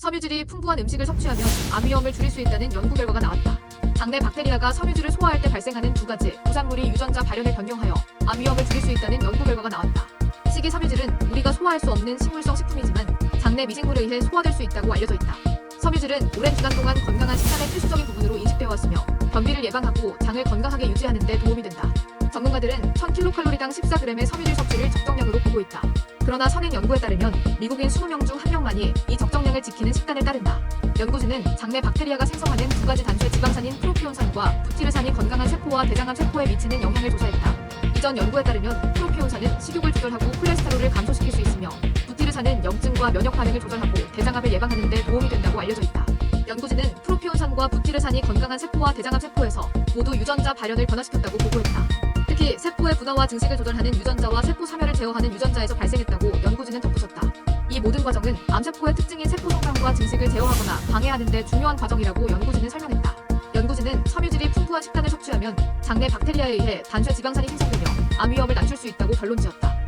섬유질이 풍부한 음식을 섭취하면 암 위험을 줄일 수 있다는 연구 결과가 나왔다. 장내 박테리아가 섬유질을 소화할 때 발생하는 두 가지 부산물이 유전자 발현을 변경하여 암 위험을 줄일 수 있다는 연구 결과가 나왔다. 식이 섬유질은 우리가 소화할 수 없는 식물성 식품이지만 장내 미생물에 의해 소화될 수 있다고 알려져 있다. 섬유질은 오랜 기간 동안 건강한 식단의 필수적인 부분으로 인식되어 왔으며 변비를 예방하고 장을 건강하게 유지하는 데 도움이 된다. 전문가들은 1000kcal당 14g의 섬유질 섭취를 적정량으로 보고 있다. 그러나 선행 연구에 따르면 미국인 20명 중 1명만이 이 적정량을 지키는 식단을 따른다. 연구진은 장내 박테리아가 생성하는 두 가지 단수의 지방산인 프로피온산과 부티르산이 건강한 세포와 대장암 세포에 미치는 영향을 조사했다. 이전 연구에 따르면 프로피온산은 식욕을 조절하고 콜레스테롤을 감소시킬 수 있으며 부티르산은 염증과 면역 반응을 조절하고 대장암을 예방하는 데 도움이 된다고 알려져 있다. 연구진은 프로피온산과 부티르산이 건강한 세포와 대장암 세포에서 모두 유전자 발현을 변화시켰다고 보고했다. 특히 세포의 분화와 증식을 조절하는 유전자와 세포 사멸을 제어하는 유전자에서 발생했다고 연구진은 덧붙였다. 이 모든 과정은 암세포의 특징인 세포 성장과 증식을 제어하거나 방해하는 데 중요한 과정이라고 연구진은 설명했다. 연구진은 섬유질이 풍부한 식단을 섭취하면 장내 박테리아에 의해 단쇄 지방산이 생성되며 암 위험을 낮출 수 있다고 결론 지었다.